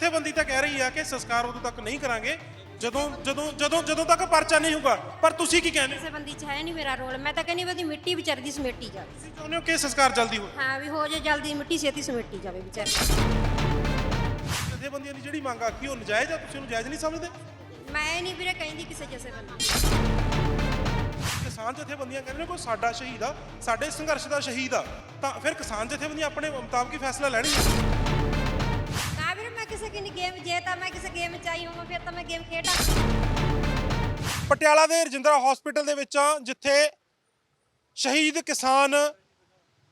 ਜਥੇਬੰਦੀ ਤਾਂ ਕਹਿ ਰਹੀ ਆ ਕਿ ਸੰਸਕਾਰ ਉਦੋਂ ਤੱਕ ਨਹੀਂ ਕਰਾਂਗੇ ਜਦੋਂ ਜਦੋਂ ਜਦੋਂ ਜਦੋਂ ਤੱਕ ਪਰਚਾ ਨਹੀਂ ਹੋਊਗਾ। ਪਰ ਤੁਸੀਂ ਕੀ ਕਹਿੰਦੇ? ਹੋ? ਕਿਸੇ ਬੰਦੀ ਚ ਹੈ ਨਹੀਂ ਮੇਰਾ ਰੋਲ। ਮੈਂ ਤਾਂ ਕਹਿੰਦੀ ਵੀ ਉਹਦੀ ਮਿੱਟੀ ਵਿਚਾਰੀ ਦੀ ਸਮੇਟੀ ਜਾਵੇ। ਤੁਸੀਂ ਚਾਹੁੰਦੇ ਹੋ ਕਿ ਸੰਸਕਾਰ ਜਲਦੀ ਹੋਵੇ? ਹਾਂ ਵੀ ਹੋ ਜੇ ਜਲਦੀ ਮਿੱਟੀ ਛੇਤੀ ਸਮੇਟੀ ਜਾਵੇ ਵਿਚਾਰੀ ਜਥੇਬੰਦੀਆਂ ਦੀ ਜਿਹੜੀ ਮੰਗ ਆਖੀ ਉਹ ਨਜਾਇਜ਼ ਆ? ਤੁਸੀਂ ਉਹਨੂੰ ਜਾਇਜ਼ ਨਹੀਂ ਸਮਝਦੇ? ਮੈਂ ਨਹੀਂ ਵੀਰੇ ਕਹਿੰਦੀ ਕਿਸੇ ਜਸੇ ਬੰਦੀ ਕਿਸਾਨ ਜਥੇਬੰਦੀਆਂ ਕਹਿੰਦੇ ਨੇ ਕੋਈ ਸਾਡਾ ਸ਼ਹੀਦ ਆ ਸਾਡੇ ਸੰਘਰਸ਼ ਦਾ ਸ਼ਹੀਦ ਆ ਤਾਂ ਫਿਰ ਕਿਸਾਨ ਜਥੇਬੰਦੀਆਂ ਆਪਣੇ ਮੁਤਾਬਕ ਹੀ ਫੈਸਲਾ ਲੈਣਗੀਆਂ। ਕਿਸੇ ਕਿੰਨੀ ਗੇਮ ਜੇ ਤਾਂ ਮੈਂ ਕਿਸੇ ਗੇਮ ਚ ਆਈ ਹੋਵਾਂ, ਫਿਰ ਤਾਂ ਮੈਂ ਗੇਮ ਖੇਡਾਂ ਪਟਿਆਲਾ ਦੇ ਰਜਿੰਦਰਾ ਹਸਪੀਟਲ ਦੇ ਵਿੱਚ ਆ, ਜਿੱਥੇ ਸ਼ਹੀਦ ਕਿਸਾਨ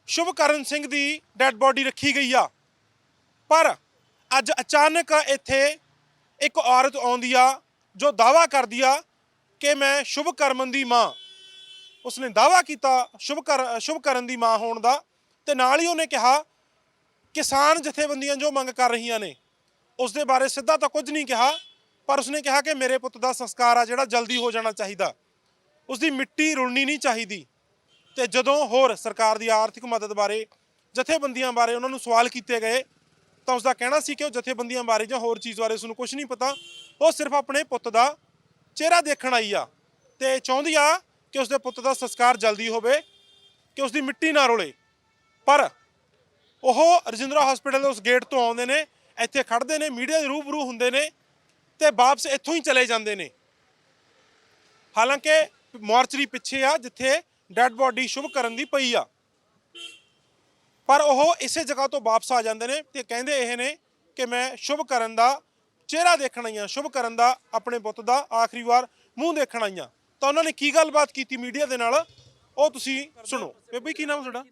ਸ਼ੁਭਕਰਨ ਸਿੰਘ ਦੀ ਡੈੱਡ ਬੋਡੀ ਰੱਖੀ ਗਈ ਆ। ਪਰ ਅੱਜ ਅਚਾਨਕ ਇੱਥੇ ਇੱਕ ਔਰਤ ਆਉਂਦੀ ਆ, ਜੋ ਦਾਵਾ ਕਰਦੀ ਆ ਕਿ ਮੈਂ ਸ਼ੁਭਕਰਮਨ ਦੀ ਮਾਂ। ਉਸਨੇ ਦਾਵਾ ਕੀਤਾ ਸ਼ੁਭਕਰ, ਸ਼ੁਭਕਰਨ ਦੀ ਮਾਂ ਹੋਣ ਦਾ ਤੇ ਨਾਲ ਹੀ ਉਹਨੇ ਕਿਹਾ, ਕਿਸਾਨ ਜਥੇਬੰਦੀਆਂ ਜੋ ਮੰਗ ਕਰ ਰਹੀਆਂ ਨੇ ਉਸ ਦੇ ਬਾਰੇ ਸਿੱਧਾ ਤਾਂ ਕੁਝ ਨਹੀਂ ਕਿਹਾ, ਪਰ ਉਸਨੇ ਕਿਹਾ ਕਿ ਮੇਰੇ ਪੁੱਤ ਦਾ ਸੰਸਕਾਰ ਆ ਜਿਹੜਾ ਜਲਦੀ ਹੋ ਜਾਣਾ ਚਾਹੀਦਾ। ਉਸ ਦੀ ਮਿੱਟੀ ਰੁਲਣੀ ਨਹੀਂ ਚਾਹੀਦੀ। ਤੇ ਜਦੋਂ ਹੋਰ ਸਰਕਾਰ ਦੀ ਆਰਥਿਕ ਮਦਦ ਬਾਰੇ, ਜਥੇਬੰਦੀਆਂ ਬਾਰੇ ਉਹਨਾਂ ਨੂੰ ਸਵਾਲ ਕੀਤੇ ਗਏ, ਤਾਂ ਉਸ ਦਾ ਕਹਿਣਾ ਸੀ ਕਿ ਉਹ ਜਥੇਬੰਦੀਆਂ ਬਾਰੇ ਜਾਂ ਹੋਰ ਚੀਜ਼ ਬਾਰੇ ਉਸ ਨੂੰ ਕੁਝ ਨਹੀਂ ਪਤਾ। ਉਹ ਸਿਰਫ ਆਪਣੇ ਪੁੱਤ ਦਾ ਚਿਹਰਾ ਦੇਖਣ ਆਈ ਆ ਤੇ ਚਾਹੁੰਦੀ ਆ ਕਿ ਉਸ ਦੇ ਪੁੱਤ ਦਾ ਸੰਸਕਾਰ ਜਲਦੀ ਹੋਵੇ, ਕਿ ਉਸ ਦੀ ਮਿੱਟੀ ਨਾ ਰੁਲੇ। ਪਰ ਉਹ ਰਜਿੰਦਰਾ ਹਸਪੀਟਲ ਦੇ ਉਸ ਗੇਟ ਤੋਂ ਆਉਂਦੇ ਨੇ ਇੱਥੇ ਖੜਦੇ ਨੇ, ਮੀਡੀਆ ਦੇ ਰੂਬਰੂ ਹੁੰਦੇ ਨੇ ਤੇ ਵਾਪਸ ਇੱਥੋਂ ਹੀ ਚਲੇ ਜਾਂਦੇ ਨੇ। ਹਾਲਾਂਕਿ ਮੋਰਚਰੀ ਪਿੱਛੇ ਆ, ਜਿੱਥੇ ਡੈੱਡ ਬੋਡੀ ਸ਼ੁਭ ਕਰਨ ਦੀ ਪਈ ਆ। ਪਰ ਉਹ ਇਸੇ ਜਗ੍ਹਾ ਤੋਂ ਵਾਪਸ ਆ ਜਾਂਦੇ ਨੇ ਤੇ ਕਹਿੰਦੇ ਇਹ ਨੇ ਕਿ ਮੈਂ ਸ਼ੁਭ ਕਰਨ ਦਾ ਚਿਹਰਾ ਦੇਖਣ ਆਈਆਂ ਸ਼ੁਭ ਕਰਨ ਦਾ ਆਪਣੇ ਪੁੱਤ ਦਾ ਆਖਰੀ ਵਾਰ ਮੂੰਹ ਦੇਖਣ ਆਈਆਂ ਤਾਂ ਉਹਨਾਂ ਨੇ ਕੀ ਗੱਲਬਾਤ ਕੀਤੀ ਮੀਡੀਆ ਦੇ ਨਾਲ? ਉਹ ਤੁਸੀਂ ਸੁਣੋ। ਬੇਬੀ, ਕੀ ਨਾਮ ਤੁਹਾਡਾ?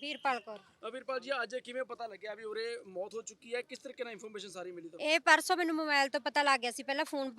ਵੀਰਪਾਲ ਕੌਰ। ਵੀਰਪਾਲ ਜੀ ਅੱਜ ਕਿਵੇਂ ਪਤਾ ਲੱਗਿਆ ਵੀ ਉਰੇ ਮੌਤ ਹੋ ਚੁੱਕੀ ਹੈ? ਕਿਸ ਤਰੀਕੇ ਨਾਲ ਇਨਫੋਰਮੇਸ਼ਨ ਸਾਰੀ ਮਿਲੀ ਤੁਹਾਨੂੰ? ਇਹ ਪਰਸੋਂ ਮੈਨੂੰ ਮੋਬਾਈਲ ਤੋਂ ਪਤਾ ਲੱਗ ਗਿਆ ਸੀ। ਪਹਿਲਾਂ ਫੋਨ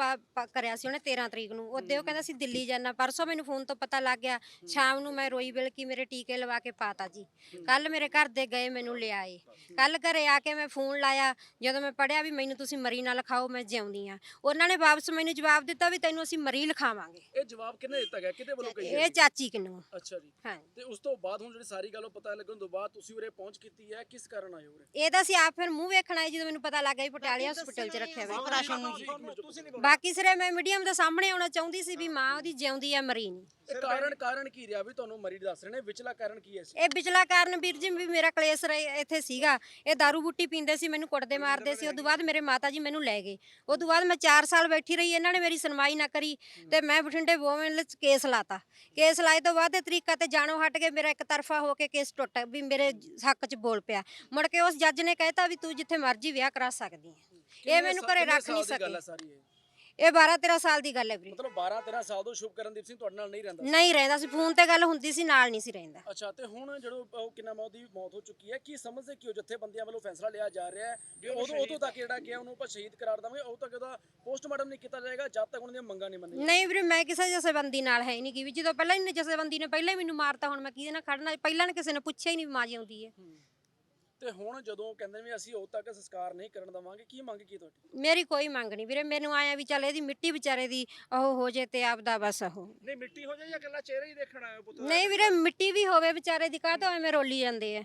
ਕਰਿਆ ਸੀ ਉਹਨੇ 13 ਤਰੀਕ ਨੂੰ। ਉਹਦੇ ਉਹ ਕਹਿੰਦਾ ਸੀ ਦਿੱਲੀ ਜਾਣਾ ਪਰਸੋਂ ਮੈਨੂੰ ਫੋਨ ਤੋਂ ਪਤਾ ਲੱਗ ਗਿਆ ਸ਼ਾਮ ਨੂੰ ਮੈਂ ਰੋਈ ਬਿਲ ਕੀ ਮੇਰੇ ਟੀਕੇ ਲਵਾ ਕੇ ਪਾਤਾ ਜੀ। ਕੱਲ ਮੇਰੇ ਘਰ ਦੇ ਗਏ ਮੈਨੂੰ ਲਿਆਏ। ਕੱਲ ਘਰੇ ਆ ਕੇ ਮੈਂ ਫੋਨ ਲਾਇਆ। ਜਦੋਂ ਮੈਂ ਪੜਿਆ ਵੀ ਮੈਨੂੰ ਤੁਸੀਂ ਮਰੀ ਨਾ ਲਿਖਾਓ ਮੈਂ ਜਿਉਂਦੀ ਆ ਉਹਨਾਂ ਨੇ ਵਾਪਸ ਮੈਨੂੰ ਜਵਾਬ ਦਿੱਤਾ ਵੀ ਤੈਨੂੰ ਅਸੀਂ ਮਰੀ ਲਿਖਾਵਾਂਗੇ। ਇਹ ਜਵਾਬ ਕਿਹਨੇ ਦਿੱਤਾ ਗਿਆ? ਕਿਹਦੇ ਵੱਲੋਂ ਕਹੀ ਇਹ ਚਾਚੀ ਕਿਨੂੰ। ਅੱਛਾ ਜੀ। ਹਾਂ ਤੇ ਉਸ ਤੋਂ ਬਾਅਦ ਹੁਣ ਜਿਹੜੀ ਸਾਰੀ ਗੱਲ ਉਹ ਪਤਾ ਲੱਗਣ ਤੋਂ ਬਾਅਦ ਤੁਸੀਂ ਉਰੇ ਪਹੁੰਚ ਕੀਤੀ ਹੈ? ਕਿਸ ਕਾਰਨ ਆਏ ਉਰੇ? ਇਹ ਤਾਂ ਅਸੀਂ ਆਪ ਫਿਰ ਮੂੰਹ ਵੇਖਣਾ ਹੈ ਜਦੋਂ ਮੈਨੂੰ ਪਤਾ ਲੱਗ ਗਿਆ ਵੀ ਪਟਿਆਲੇ ਹਸਪੀਟਲ 'ਚ ਰੱਖਿਆ ਹੋਇਆ। ਬਾਕੀ ਸਿਰੇ ਮੈਂ ਮੀਡੀਅਮ ਦੇ ਸਾਹਮਣੇ ਆਉਣਾ ਚਾਹੁੰਦੀ ਸੀ ਵੀ ਮਾਂ ਉਹਦੀ ਜਿਉਂਦੀ ਆ ਮਰੀ ਨਹੀਂ। ਇਹ ਕਾਰਨ ਕਾਰਨ ਕੀ ਰਿਹਾ ਵੀ ਤੁਹਾਨੂੰ ਮਰੀ ਦੱਸ ਰਹੇ ਨੇ? ਵਿਚਲਾ ਕਾਰਨ ਕੀ ਹੈ ਇਸ ਇਹ ਪਿਛਲਾ ਕਾਰਨ ਵੀਰ ਜੀ ਵੀ ਮੇਰਾ ਕਲੇਸ਼ ਰਹੇ- ਇੱਥੇ ਸੀਗਾ। ਇਹ दारू ਬੁੱਟੀ ਪੀਂਦੇ ਸੀ ਮੈਨੂੰ ਕੁੱਟਦੇ ਮਾਰਦੇ ਸੀ। ਉਦੋਂ ਬਾਅਦ ਮੇਰੇ ਮਾਤਾ ਜੀ ਮੈਨੂੰ ਲੈ ਗਏ। ਉਦੋਂ ਬਾਅਦ ਮੈਂ 4 ਸਾਲ ਬੈਠੀ ਰਹੀ ਇਹਨਾਂ ਨੇ ਮੇਰੀ ਸੁਣਵਾਈ ਨਾ ਕਰੀ ਤੇ ਮੈਂ ਬਠਿੰਡੇ ਵੋਮਨ ਚ ਕੇਸ ਲਾਤਾ। ਕੇਸ ਲਾਏ ਤੋਂ ਬਾਅਦ ਇਹ ਤਰੀਕਾ ਤੇ ਜਾਣੋ ਹਟ ਕੇ ਮੇਰਾ ਇੱਕ ਤਰਫਾ ਹੋ ਕੇ ਕੇਸ ਟੁੱਟ ਵੀ ਮੇਰੇ ਹੱਕ 'ਚ ਬੋਲ ਪਿਆ। ਮੁੜ ਕੇ ਉਸ ਜੱਜ ਨੇ ਕਹਿਤਾ ਵੀ ਤੂੰ ਜਿੱਥੇ ਮਰਜ਼ੀ ਵਿਆਹ ਕਰਾ ਸਕਦੀ ਹੈ। ਇਹ ਮੈਨੂੰ ਘਰੇ ਰੱਖ ਨਹੀਂ ਸਕੇ। ਇਹ ਇਹ 12 13 ਸਾਲ ਦੀ ਗੱਲ ਹੈ ਵੀਰੇ। ਮਤਲਬ 12 13 ਸਾਲ ਤੋਂ ਸ਼ੁਭਕਰਨਦੀਪ ਸਿੰਘ ਤੁਹਾਡੇ ਨਾਲ ਨਹੀਂ ਰਹਿੰਦਾ? ਨਹੀਂ ਰਹਿੰਦਾ ਸੀ ਫੋਨ ਤੇ ਗੱਲ ਹੁੰਦੀ ਸੀ ਨਾਲ ਨਹੀਂ ਸੀ ਰਹਿੰਦਾ। ਅੱਛਾ ਤੇ ਹੁਣ ਜਦੋਂ ਉਹ ਕਿੰਨਾ ਮੌਤ ਦੀ ਮੌਤ ਹੋ ਚੁੱਕੀ ਹੈ ਕੀ ਸਮਝਦੇ ਕਿ ਉਹ ਜਥੇਬੰਦੀਆਂ ਵੱਲੋਂ ਫੈਸਲਾ ਲਿਆ ਜਾ ਰਿਹਾ ਹੈ? ਕਿ ਉਦੋਂ ਉਦੋਂ ਤੱਕ ਜਿਹੜਾ ਕਿ ਉਹਨੂੰ ਆਪਾਂ ਸ਼ਹੀਦ ਕਰਾਰ ਦਵਾਂਗੇ ਉਦੋਂ ਤੱਕ ਉਹਦਾ ਪੋਸਟਮਾਰਟਮ ਨਹੀਂ ਕੀਤਾ ਜਾਏਗਾ ਜਦ ਤੱਕ ਉਹਨਾਂ ਦੀਆਂ ਮੰਗਾਂ ਨਹੀਂ ਮੰਨੀਆਂ ਨਹੀਂ ਵੀਰੇ ਮੈਂ ਕਿਸੇ ਜਥੇਬੰਦੀ ਨਾਲ ਹੈ ਹੀ ਨਹੀਂ ਕਿ ਵੀ ਜਦੋਂ ਪਹਿਲਾਂ ਹੀ ਜਥੇਬੰਦੀ ਨੇ ਪਹਿਲਾਂ ਹੀ ਮੈਨੂੰ ਮਾਰਤਾ ਹੁਣ ਮੈਂ ਕਿਹਦੇ ਨਾਲ ਖੜਨਾ? ਪਹਿਲਾਂ ਨੇ ਕਿਸੇ ਨੇ ਪੁੱਛਿਆ ਹੀ ਨਹੀਂ ਵੀ ਮਾਂ ਜਿਉਂਦੀ ਹੈ। ਤੇ ਹੁਣ ਜਦੋਂ ਕਹਿੰਦੇ ਵੀ ਅਸੀਂ ਉਦੋਂ ਤੱਕ ਸੰਸਕਾਰ ਨਹੀਂ ਕਰਨ ਦਵਾਂਗੇ ਕੀ ਮੰਗ ਕੀ ਤੁਹਾਡੀ? ਮੇਰੀ ਕੋਈ ਮੰਗ ਨਹੀਂ ਵੀਰੇ ਮੈਨੂੰ ਆਇਆ ਵੀ ਚੱਲ ਇਹਦੀ ਮਿੱਟੀ ਵਿਚਾਰੇ ਦੀ ਉਹ ਹੋ ਜੇ ਤੇ ਆਪਦਾ ਬਸ ਉਹ। ਨਹੀਂ ਮਿੱਟੀ ਹੋ ਜਾਏ ਜਾਂ ਇਕੱਲਾ ਚਿਹਰਾ ਹੀ ਦੇਖਣ ਪੁੱਤ। ਨਹੀਂ ਵੀਰੇ ਮਿੱਟੀ ਵੀ ਹੋਵੇ ਵਿਚਾਰੇ ਦੀ ਕਾਹ ਤੋਂ ਐਵੇਂ ਰੋਲੀ ਜਾਂਦੇ ਆ?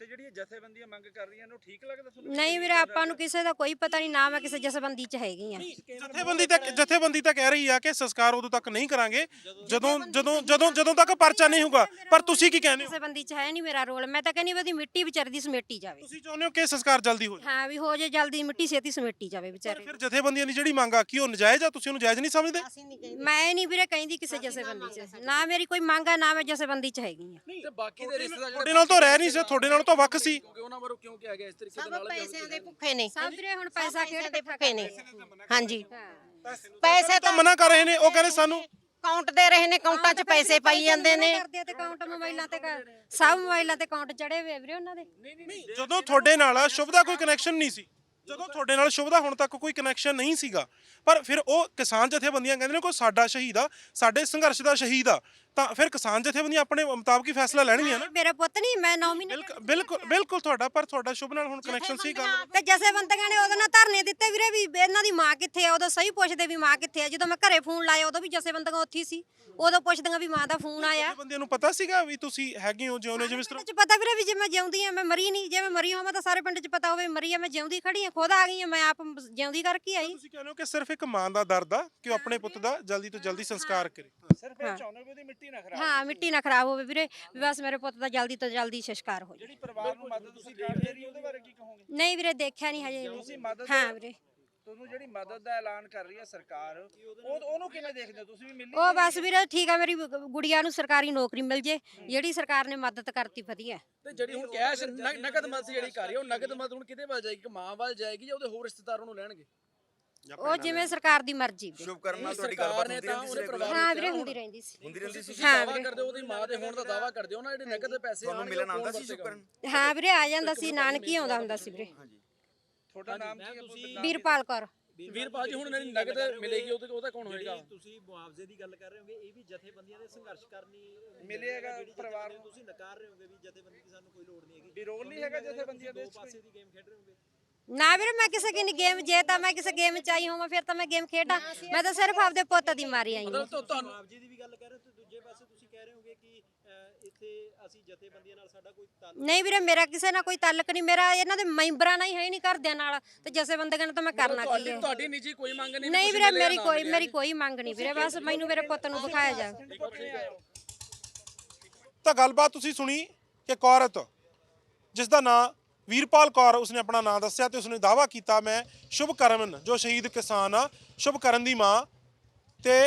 ਤੇ ਜਿਹੜੀਆਂ ਜਥੇਬੰਦੀਆਂ ਮੰਗ ਕਰ ਰਹੀਆਂ ਨੇ ਉਹ ਠੀਕ ਲੱਗਦਾ ਤੁਹਾਨੂੰ? ਨਹੀਂ ਵੀਰੇ ਆਪਾਂ ਨੂੰ ਕਿਸੇ ਦਾ ਕੋਈ ਪਤਾ ਨਹੀਂ ਨਾ ਮੈਂ ਕਿਸੇ ਜਥੇਬੰਦੀ 'ਚ ਹੈਗੀ ਆ। ਜਥੇਬੰਦੀ ਤਾਂ ਜਥੇਬੰਦੀ ਤਾਂ ਕਹਿ ਰਹੀ ਆ ਕਿ ਸੰਸਕਾਰ ਉਦੋਂ ਤੱਕ ਨਹੀਂ ਕਰਾਂਗੇ ਜਦੋਂ ਜਦੋਂ ਜਦੋਂ ਜਦੋਂ ਤੱਕ ਪਰਚਾ ਨਹੀਂ ਹੋਊਗਾ। ਪਰ ਤੁਸੀਂ ਕੀ ਕਹਿੰਦੇ ਹੋ? ਜਥੇਬੰਦੀ 'ਚ ਹੈ ਨਹੀਂ ਮੇਰਾ ਰੋਲ। ਮੈਂ ਤਾਂ ਕਹਿੰਦੀ ਵੀ ਉਹਦੀ ਮਿੱਟੀ ਵਿਚਾਰੇ ਦੀ ਸਮੇਟੀ ਜਾਵੇ। ਤੁਸੀਂ ਚਾਹੁੰਦੇ ਹੋ ਕਿ ਸੰਸਕਾਰ ਜਲਦੀ ਹੋ ਜਾਏ ਹਾਂ ਵੀ ਹੋ ਜੇ ਜਲਦੀ ਮਿੱਟੀ ਛੇਤੀ ਸਮੇਟੀ ਜਾਵੇ ਵਿਚਾਰੇ ਫਿਰ ਜਥੇਬੰਦੀਆਂ ਦੀ ਜਿਹੜੀ ਮੰਗ ਆ ਕੀ ਉਹ ਨਜਾਇਜ਼ ਆ? ਤੁਸੀਂ ਉਹਨੂੰ ਜਾਇਜ਼ ਨਹੀਂ ਸਮਝਦੇ? ਮੈਂ ਨਹੀਂ ਵੀਰੇ ਕਹਿੰਦੀ ਕਿਸੇ ਜਥੇਬੰਦੀ 'ਚ। ਨਾ ਮੇਰੀ ਕੋਈ ਮੰਗ ਆ ਨਾ ਮੈਂ ਜਥੇਬੰਦੀ 'ਚ ਹੈਗੀ ਆ। ਤੇ ਬਾਕੀ ਦੇ ਰਿਸ਼ਤੇਦਾਰ ਤੁਹਾਡੇ ਨਾਲ ਤਾਂ ਰਹਿ ਨਹੀਂ ਸੀ ਤੁਹਾਡੇ ਨਾਲ ਤਾਂ ਵੱਖ ਸੀ। ਕਿਉਂਕਿ ਉਹਨਾਂ ਵੱਲੋਂ ਕਿਉਂ ਕਿਹਾ ਗਿਆ ਇਸ ਤਰੀਕੇ ਦੇ ਸਭ ਨਾਲ ਪੈਸਿਆਂ ਦੇ ਭੁੱਖੇ ਨੇ। ਸਭ ਵੀਰੇ ਹੁਣ ਪੈਸਾ ਖੇਡ ਦੇ ਭੁੱਖੇ ਨੇ? ਹਾਂਜੀ। ਪੈਸੇ ਤਾਂ ਮਨਾ ਕਰ ਰਹੇ ਨੇ। ਉਹ ਕਹਿੰਦੇ ਸਾਨੂੰ ਕਾਊਂਟ ਦੇ ਰਹੇ ਨੇ ਕਾਊਂਟਾਂ 'ਚ ਪੈਸੇ ਪਾਈ ਜਾਂਦੇ ਨੇ। ਕਰਦੇ ਆ ਤੇ ਅਕਾਊਂਟ ਮੋਬਾਈਲਾਂ ਤੇ ਕਰ- ਸਭ ਮੋਬਾਈਲਾਂ ਤੇ ਅਕਾਊਂਟ ਚੜੇ ਹੋਏ ਵੀਰੇ ਉਹਨਾਂ ਦੇ। ਜਦੋਂ ਤੁਹਾਡੇ ਨਾਲ ਸ਼ੁਭ ਦਾ ਕੋਈ ਕਨੈਕਸ਼ਨ ਨਹੀਂ ਸੀ। ਜਦੋਂ ਤੁਹਾਡੇ ਨਾਲ ਸ਼ੁਭ ਦਾ ਹੁਣ ਤੱਕ ਕੋਈ ਕਨੈਕਸ਼ਨ ਨਹੀਂ ਸੀਗਾ ਪਰ ਫਿਰ ਉਹ ਕਿਸਾਨ ਜਥੇਬੰਦੀਆਂ ਕਹਿੰਦੇ ਨੇ ਕੋਈ ਸਾਡਾ ਸ਼ਹੀਦ ਆ ਸਾਡੇ ਸੰਘਰਸ਼ ਦਾ ਸ਼ਹੀਦ ਆ ਤਾਂ ਫਿਰ ਕਿਸਾਨ ਜਥੇਬੰਦੀਆਂ ਆਪਣੇ ਮੁਤਾਬਕ ਹੀ ਫੈਸਲਾ ਲੈਣਗੀਆਂ ਨਾ? ਮੇਰਾ ਪੁੱਤ ਨਹੀਂ ਮੈਂ 9 ਮਹੀਨੇ ਬਿਲਕੁਲ ਬਿਲਕੁਲ ਬਿਲਕੁਲ ਤੁਹਾਡਾ ਪਰ ਤੁਹਾਡਾ ਸ਼ੁਭ ਨਾਲ ਹੁਣ ਕਨੈਕਸ਼ਨ ਸੀ ਗੱਲ ਤੇ ਜਥੇਬੰਦੀਆਂ ਨੇ ਉਹਦੇ ਨਾਲ ਧਰਨੇ ਦਿੱਤੇ ਵੀਰੇ ਵੀ ਇਹਨਾਂ ਦੀ ਮਾਂ ਕਿੱਥੇ ਆ ਉਦੋਂ ਸਹੀ ਪੁੱਛਦੇ ਵੀ ਮਾਂ ਕਿੱਥੇ ਆ ਜਦੋਂ ਮੈਂ ਘਰੇ ਫੋਨ ਲਾਇਆ ਉਦੋਂ ਵੀ ਜਥੇਬੰਦੀਆਂ ਉੱਥੇ ਸੀ ਉਦੋਂ ਪੁੱਛਦੀਆਂ ਵੀ ਮਾਂ ਦਾ ਫੋਨ ਆਇਆ। ਬੰਦਿਆਂ ਨੂੰ ਪਤਾ ਸੀਗਾ ਵੀ ਤੁਸੀਂ ਹੈਗੇ ਹੋ ਜਿਉਨੇ ਜਿਵੇਂ ਇਸ ਤਰ੍ਹਾਂ ਪਤਾ ਵੀਰੇ ਵੀ ਜੇ ਮੈਂ ਜਿਉਂਦੀ ਆ ਮੈਂ ਮਰੀ ਨਹੀਂ ਜੇ ਮੈਂ ਮਰੀ ਹੋਵਾਂ ਤਾਂ ਸਾਰੇ ਪਿੰਡ ਚ ਪਤਾ ਹੋਵੇ ਮਰੀ ਆ ਮੈਂ ਜਿਉਂਦੀ ਖੜੀ ਆ ਖੁਦ ਆ ਗਈ ਆ ਮੈਂ ਆਪ ਜਿਉਂਦੀ ਕਰਕੇ ਆਈ। ਤੁਸੀਂ ਕਹਿੰਦੇ ਹੋ ਕਿ ਸਿਰਫ ਇੱਕ ਮਾਂ ਦਾ ਦਰਦ ਆ ਕਿ ਉਹ ਆਪਣੇ ਪੁੱਤ ਦਾ ਜਲਦੀ ਤੋਂ ਜਲਦੀ ਸੰਸਕਾਰ ਕਰੇ। ਸਿਰਫ ਇਹ ਚਾਹੁੰਦੇ ਵੀ ਉਹਦੀ ਮਿੱਟੀ ਨਾ ਖਰਾਬ ਹਾਂ ਮਿੱਟੀ ਨਾ ਖਰਾਬ ਹੋਵੇ ਵੀਰੇ ਵੀ ਬਸ ਮੇਰੇ ਪੁੱਤ ਦਾ ਜਲਦੀ ਤੋਂ ਜਲਦੀ ਸੰਸਕਾਰ ਹੋ ਜਾਵੇ। ਜਿਹੜੀ ਪਰਿਵਾਰ ਨੂੰ ਮਦਦ ਤੁਸੀਂ ਦੇ ਰਹੀ ਉਹਦੇ ਬਾਰੇ ਕੀ ਕਹੋਗੇ? ਨਹੀਂ ਵੀਰੇ ਦੇਖਿਆ ਨਹੀਂ ਹਜੇ। ਤੁਸੀਂ ਮਦਦ ਹਾਂ ਵੀਰੇ। ਤੁਹਾਨੂੰ ਜਿਹੜੀ ਮਦਦ ਦਾ ਐਲਾਨ ਕਰ ਰਹੀ ਹੈ ਸਰਕਾਰ ਉਹ ਉਹਨੂੰ ਕਿਵੇਂ ਦੇਖਦੇ ਹੋ? ਤੁਸੀਂ ਵੀ ਮਿਲੀ ਉਹ ਬਸ ਵੀਰੇ ਠੀਕ ਆ ਮੇਰੀ ਗੁ- ਗੁੜੀਆ ਨੂੰ ਸਰਕਾਰੀ ਨੌਕਰੀ ਮਿਲ ਜੇ ਜਿਹੜੀ ਸਰਕਾਰ ਨੇ ਮਦਦ ਕਰਤੀ ਵਧੀਆ। ਤੇ ਜਿਹੜੀ ਹੁਣ ਕੈਸ਼ ਨ- ਨਕਦ ਮਦਦ ਜਿਹੜੀ ਕਰ ਰਹੀ ਹੈ ਉਹ ਨਕਦ ਮਦਦ ਹੁਣ ਕਿਹਦੇ ਵੱਲ ਜਾਏਗੀ? ਕਿ ਮਾਂ ਵੱਲ ਜਾਏਗੀ ਜਾਂ ਉਹਦੇ ਹੋਰ ਰਿਸ਼ਤੇਦਾਰਾਂ ਨੂੰ ਲੈਣਗੇ? ਉਹ ਜਿਵੇਂ ਸਰਕਾਰ ਦੀ ਮਰਜ਼ੀ ਵੀਰੇ। ਸ਼ੁਭ ਕਰਨ ਨਾਲ ਇਹ ਤੁਹਾਡੀ ਗੱਲਬਾਤ ਹੁੰਦੀ ਰਹਿੰਦੀ ਸੀ। ਪਰਿਵਾਰ ਹਾਂ ਵੀਰੇ ਹੁੰਦੀ ਰਹਿੰਦੀ ਸੀ। ਹੁੰਦੀ ਰਹਿੰਦੀ ਸੀ ਤੁਸੀਂ ਹਾਂ ਦਾਵਾ ਵੀਰੇ। ਕਰਦੇ ਹੋ ਉਹਦੀ ਮਾਂ ਦੇ ਹੋਣ ਦਾ ਦਾਵਾ ਕਰਦੇ ਹੋ ਨਾ ਜਿਹੜੇ ਨਕਦ ਦੇ ਪੈਸੇ ਤੁਹਾਨੂੰ ਆਉਣਗੇ, ਮਿਲਣ ਉਹ ਆਉਂਦਾ ਕੌਣ ਸੀ ਸ਼ੁਭ ਕਰਨ ਹਾਂ ਵੀਰੇ ਆ ਜਾਂਦਾ ਸੀ ਨਾਨਕੀ ਆਉਂਦਾ ਹੁੰਦਾ ਸੀ ਵੀਰੇ। ਹਾਂਜੀ ਤੁਹਾਡਾ ਨਾਮ ਕੀ ਹੈ ਪੁੱਤ? ਵੀਰਪਾਲ ਕੌਰ ਵੀਰਪਾਲ ਜੀ ਹੁਣ ਨਕਦ ਮਿਲੇਗੀ ਉਹਦੇ ਉਹਦਾ ਕੌਣ ਹੋਏਗਾ ਤੁਸੀਂ ਮੁਆਵਜ਼ੇ ਦੀ ਗੱਲ ਕਰ ਰਹੇ ਹੋਗੇ ਇਹ ਵੀ ਜਥੇਬੰਦੀਆਂ ਦੇ ਸੰਘਰਸ਼ ਕਰਨੀ ਮਿਲੇਗਾ ਪਰਿਵਾਰ ਨੂੰ। ਤੁਸੀਂ ਨਕਾਰ ਰਹੇ ਹੋਗੇ ਵੀ ਜਥੇਬੰਦੀ ਦੀ ਸਾਨੂੰ ਕੋਈ ਲੋੜ ਨਹੀਂ ਹੈਗੀ ਵੀ ਰੋਲ ਨਹੀਂ ਹੈਗਾ ਜਥੇਬੰਦੀਆਂ ਦੇ? ਪਾਸੇ ਦੀ ਗੇਮ ਖੇਡ ਰਹੇ ਹੋਗੇ ਨਾ ਵੀਰੇ ਮੈਂ ਕਿਸੇ ਕੀ ਨਹੀਂ ਗੇਮ ਜੇ ਤਾਂ ਮੈਂ ਕਿਸੇ ਗੇਮ ਚ ਆਈ ਹੋਵਾਂ ਫਿਰ ਤਾਂ ਮੈਂ ਗੇਮ ਖੇਡਾਂ ਮੈਂ ਤਾਂ ਸਿਰਫ ਆਪਦੇ ਪੁੱਤ ਦੀ ਮਾਰੀ ਆਈ ਹਾਂ ਤੁਹਾਨੂੰ ਮੁਆਵਜ਼ੇ ਦੀ ਵੀ ਗੱਲ ਕਰ ਰਹੇ ਹੋ ਤੇ ਦੂਜੇ ਪਾਸੇ ਤੁਸੀਂ ਕਹਿ ਰਹੇ ਹੋਗੇ ਕਿ ਇੱਥੇ ਅਸੀਂ ਜਥੇਬੰਦੀਆਂ ਨਾਲ ਸਾਡਾ ਕੋਈ ਤਾਲੁਕ ਨਹੀਂ ਵੀਰੇ ਮੇਰਾ ਕਿਸੇ ਨਾਲ ਕੋਈ ਤਾਲੁਕ ਨਹੀਂ ਮੇਰਾ ਇਹਨਾਂ ਦੇ ਮੈਂਬਰਾਂ ਨਾਲ ਹੀ ਹੈ ਨਹੀਂ ਘਰਦਿਆਂ ਨਾਲ ਤੇ ਜਸੇ ਬੰਦਿਆਂ ਨਾਲ ਤਾਂ ਮੈਂ ਕਰਨਾ ਕੀ ਤੁਹਾਡੀ ਹੈ ਤੁਹਾਡੀ ਨਿੱਜੀ ਕੋਈ ਮੰਗ ਨਹੀਂ ਨਹੀਂ ਤੁਸੀਂ ਵੀਰੇ ਮੇਰੀ ਕੋਈ। ਮੇਰੀ ਕੋਈ ਮੰਗ ਨਹੀਂ ਵੀਰੇ ਬਸ ਮੈਨੂੰ ਮੇਰੇ ਪੁੱਤ ਨੂੰ ਦਿਖਾਇਆ ਜਾਵੇ ਤਾਂ ਗੱਲਬਾਤ ਤੁਸੀਂ ਸੁਣੀ ਕਿ ਇੱਕ ਔਰਤ ਜਿਸ ਦਾ ਨਾਂ ਵੀਰਪਾਲ ਕੌਰ ਉਸਨੇ ਆਪਣਾ ਨਾਂ ਦੱਸਿਆ ਤੇ ਉਸਨੇ ਦਾਵਾ ਕੀਤਾ ਮੈਂ ਸ਼ੁਭਕਰਨ ਜੋ ਸ਼ਹੀਦ ਕਿਸਾਨ ਆ ਸ਼ੁਭਕਰਨ ਦੀ ਮਾਂ ਤੇ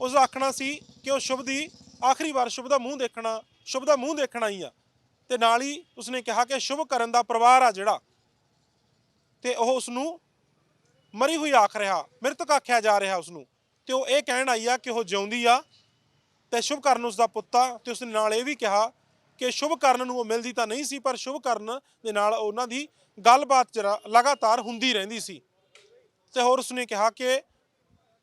ਉਸ ਦਾ ਆਖਣਾ ਸੀ ਕਿ ਉਹ ਸ਼ੁਭ ਦੀ ਆਖਰੀ ਵਾਰ ਸ਼ੁਭ ਦਾ ਮੂੰਹ ਦੇਖਣਾ, ਸ਼ੁਭ ਦਾ ਮੂੰਹ ਦੇਖਣਾ ਹੀ ਆ। ਤੇ ਨਾਲ ਹੀ ਉਸਨੇ ਕਿਹਾ ਕਿ ਸ਼ੁਭ ਕਰਨ ਦਾ ਪਰਿਵਾਰ ਆ ਜਿਹੜਾ। ਤੇ ਉਹ ਉਸ ਨੂੰ ਮਰੀ ਹੋਈ ਆਖ ਰਿਹਾ, ਮ੍ਰਿਤਕ ਆਖਿਆ ਜਾ ਰਿਹਾ ਉਸ ਨੂੰ ਤੇ ਉਹ ਇਹ ਕਹਿਣ ਆਈ ਆ ਕਿ ਉਹ ਜਿਉਂਦੀ ਆ ਤੇ ਸ਼ੁਭਕਰਨ ਉਸ ਦਾ ਪੁੱਤ ਆ। ਤੇ ਉਸਨੇ ਨਾਲ ਇਹ ਵੀ ਕਿਹਾ ਕਿ ਸ਼ੁਭ ਕਰਨ ਨੂੰ ਉਹ ਮਿਲਦੀ ਤਾਂ ਨਹੀਂ ਸੀ, ਪਰ ਸ਼ੁਭ ਕਰਨ ਦੇ ਨਾਲ ਉਹਨਾਂ ਦੀ ਗੱਲਬਾਤ ਜਰਾ ਲਗਾਤਾਰ ਹੁੰਦੀ ਰਹਿੰਦੀ ਸੀ। ਤੇ ਹੋਰ ਉਸਨੇ ਕਿਹਾ ਕਿ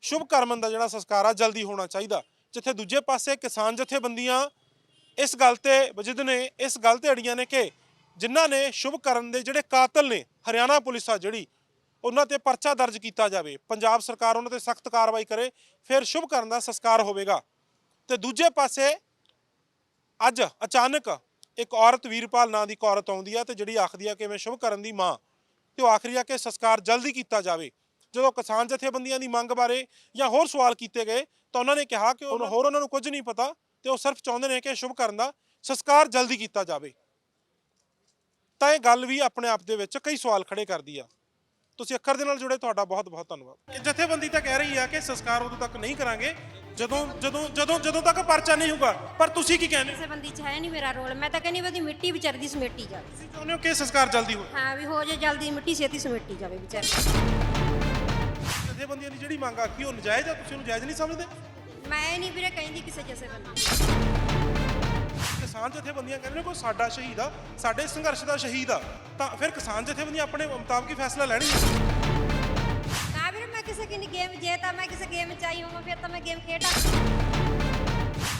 ਸ਼ੁਭਕਰਮਨ ਦਾ ਜਿਹੜਾ ਸੰਸਕਾਰ ਆ ਜਲਦੀ ਹੋਣਾ ਚਾਹੀਦਾ। ਜਿੱਥੇ ਦੂਜੇ ਪਾਸੇ ਕਿਸਾਨ ਜਥੇਬੰਦੀਆਂ ਇਸ ਗੱਲ ਤੇ ਵਜਦ ਨੇ, ਇਸ ਗੱਲ ਤੇ ਅੜੀਆਂ ਨੇ ਕਿ ਜਿਨ੍ਹਾਂ ਨੇ ਸ਼ੁਭ ਕਰਨ ਦੇ ਜਿਹੜੇ ਕਾਤਲ ਨੇ, ਹਰਿਆਣਾ ਪੁਲਿਸ ਆ ਜਿਹੜੀ, ਉਹਨਾਂ ਤੇ ਪਰਚਾ ਦਰਜ ਕੀਤਾ ਜਾਵੇ। ਪੰਜਾਬ ਸਰਕਾਰ ਉਹਨਾਂ ਤੇ ਸਖਤ ਕਾਰਵਾਈ ਕਰੇ, ਫਿਰ ਸ਼ੁਭ ਕਰਨ ਦਾ ਸੰਸਕਾਰ ਹੋਵੇਗਾ। ਤੇ ਦੂਜੇ ਪਾਸੇ ਅੱਜ ਅਚਾਨਕ ਇੱਕ ਔਰਤ ਵੀਰਪਾਲ ਨਾਂ ਦੀ ਇੱਕ ਔਰਤ ਆਉਂਦੀ ਆ ਤੇ ਜਿਹੜੀ ਆਖਦੀ ਆ ਕਿ ਮੈਂ ਸ਼ੁਭ ਕਰਨ ਦੀ ਮਾਂ, ਤੇ ਉਹ ਆਖਰੀ ਆ ਕਿ ਸੰਸਕਾਰ ਜਲਦੀ ਕੀਤਾ ਜਾਵੇ। ਜਦੋਂ ਕਿਸਾਨ ਜਥੇਬੰਦੀਆਂ ਦੀ ਮੰਗ ਬਾਰੇ ਜਾਂ ਹੋਰ ਸਵਾਲ ਕੀਤੇ ਗਏ ਤਾਂ ਉਹਨਾਂ ਨੇ ਕਿਹਾ ਕਿ ਉਹਨਾਂ ਹੋਰ ਉਹਨਾਂ ਨੂੰ ਕੁਝ ਨਹੀਂ ਪਤਾ ਤੇ ਉਹ ਸਿਰਫ ਚਾਹੁੰਦੇ ਨੇ ਕਿ ਸ਼ੁਭਕਰਨ ਦਾ ਸੰਸਕਾਰ ਜਲਦੀ ਕੀਤਾ ਜਾਵੇ। ਤਾਂ ਇਹ ਗੱਲ ਵੀ ਆਪਣੇ ਆਪ ਦੇ ਵਿੱਚ ਕਈ ਸਵਾਲ ਖੜੇ ਕਰਦੀ ਆ। ਤੁਸੀਂ ਅੱਖਰ ਦੇ ਨਾਲ ਜੁੜੇ ਤੁਹਾਡਾ ਬਹੁਤ ਬਹੁਤ ਧੰਨਵਾਦ। ਜਥੇਬੰਦੀ ਤਾਂ ਕਹਿ ਰਹੀ ਆ ਕਿ ਸੰਸਕਾਰ ਉਦੋਂ ਤੱਕ ਨਹੀਂ ਕਰਾਂਗੇ ਜਦੋਂ ਜਦੋਂ ਜਦੋਂ ਜਦੋਂ ਤੱਕ ਪਰਚਾ ਨਹੀਂ ਹੋਊਗਾ। ਪਰ ਤੁਸੀਂ ਕੀ ਕਹਿੰਦੇ? ਹੋ? ਕਿਸੇ ਬੰਦੀ ਚ ਹੈ ਨਹੀਂ ਮੇਰਾ ਰੋਲ। ਮੈਂ ਤਾਂ ਕਹਿੰਦੀ ਵੀ ਉਹਦੀ ਮਿੱਟੀ ਵਿਚਾਰੀ ਦੀ ਸਮੇਟੀ ਜਾਵੇ। ਤੁਸੀਂ ਚਾਹੁੰਦੇ ਹੋ ਕਿ ਸੰਸਕਾਰ ਜਲਦੀ ਹੋਵੇ ਹਾਂ ਵੀ ਹੋ ਜੇ ਜਲਦੀ ਮਿੱਟੀ ਛੇਤੀ ਸਮੇਟੀ ਜਾਵੇ ਵਿਚਾਰੀ ਜਥੇਬੰਦੀਆਂ ਦੀ ਜਿਹੜੀ ਮੰਗ ਆਖੀ ਉਹ ਨਜਾਇਜ਼ ਆ? ਤੁਸੀਂ ਉਹਨੂੰ ਜਾਇਜ਼ ਨਹੀਂ ਸਮਝਦੇ? ਮੈਂ ਨਹੀਂ ਵੀਰੇ ਕਹਿੰਦੀ ਕਿਸੇ ਜਸੇ ਬੰਦੀ ਕਿਸਾਨ ਜਥੇਬੰਦੀਆਂ ਕਹਿੰਦੇ ਨੇ ਕੋਈ ਸਾਡਾ ਸ਼ਹੀਦ ਆ ਸਾਡੇ ਸੰਘਰਸ਼ ਦਾ ਸ਼ਹੀਦ ਆ ਤਾਂ ਫਿਰ ਕਿਸਾਨ ਜਥੇਬੰਦੀਆਂ ਆਪਣੇ ਮੁਤਾਬਕ ਹੀ ਫੈਸਲਾ ਲੈਣਗੀਆਂ? ਨਾ ਵੀਰੇ ਮੈਂ ਕਿਸੇ ਕੀ ਨਹੀਂ ਗੇਮ ਜੇ ਤਾਂ ਮੈਂ ਕਿਸੇ ਗੇਮ ਚ ਆਈ ਹੋਵਾਂ ਫਿਰ ਤਾਂ ਮੈਂ ਗੇਮ ਖੇਡਾਂ